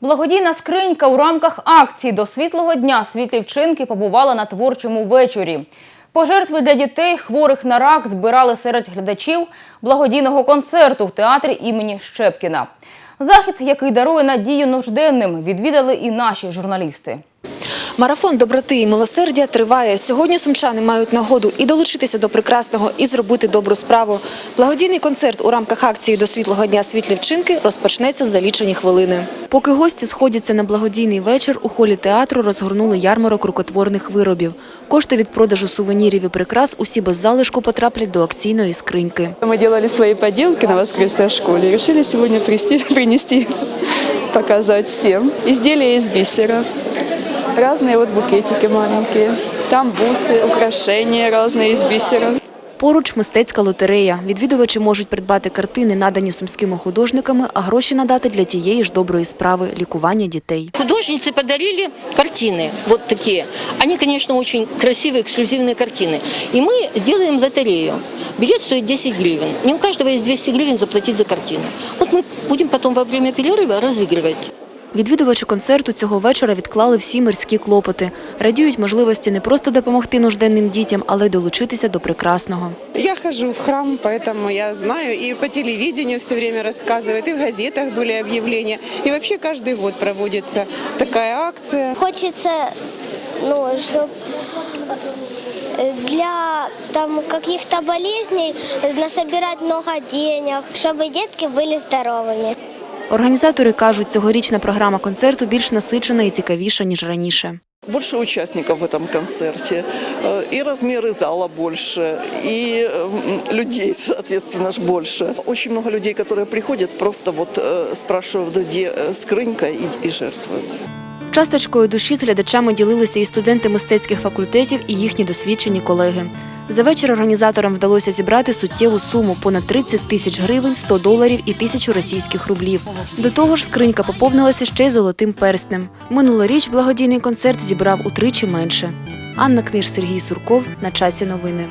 Благодійна скринька у рамках акції до світлого дня світлі вчинки побувала на творчому вечорі. Пожертви для дітей, хворих на рак, збирали серед глядачів благодійного концерту в театрі імені Щепкіна. Захід, який дарує надію нужденним, відвідали і наші журналісти. Марафон доброти і милосердя триває. Сьогодні сумчани мають нагоду і долучитися до прекрасного, і зробити добру справу. Благодійний концерт у рамках акції до світлого дня світлі вчинки розпочнеться за лічені хвилини. Поки гості сходяться на благодійний вечір, у холі театру розгорнули ярмарок рукотворних виробів. Кошти від продажу сувенірів і прикрас усі без залишку потраплять до акційної скриньки. Мы делали свои поделки на воскресной школе и решили сегодня принести, принести показать всем. Изделия из бисера, разные вот букетики маленькие, там бусы, украшения разные из бисера. Поруч мистецька лотерея. Відвідувачі можуть придбати картини, надані сумськими художниками, а гроші надати для тієї ж доброї справи – лікування дітей. Художницы подарили картины, вот такие. Они, конечно, очень красивые, эксклюзивные картины. И мы сделаем лотерею. Билет стоит 10 гривен. Не у каждого есть 200 гривен заплатить за картину. Вот мы будем потом во время перерыва разыгрывать. Відвідувачі концерту цього вечора відклали всі мирські клопоти. Радіють можливості не просто допомогти нужденним дітям, але й долучитися до прекрасного. Я хожу в храм, поэтому я знаю, и по телевидению все время рассказывают, и в газетах были объявления. И вообще каждый год проводится такая акция. Хочется, ну, чтобы для там каких-то болезней насобирать много денег, чтобы детки были здоровыми. Організатори кажуть, цьогорічна програма концерту більш насичена і цікавіша, ніж раніше. Больше участников в этом концерте, э, и размеры зала больше, и э, людей, соответственно, ж больше. Очень много людей, которые приходят, просто вот э, спрашивают, где э, скрынька и, и жертвуют. Часточкою душі з глядачами ділилися і студенти мистецьких факультетів, і їхні досвідчені колеги. За вечір організаторам вдалося зібрати суттєву суму – понад 30 тисяч гривень, 100 доларів і тисячу російських рублів. До того ж, скринька поповнилася ще й золотим перстнем. Минулоріч благодійний концерт зібрав утричі менше. Анна Книж, Сергій Сурков. На часі новини.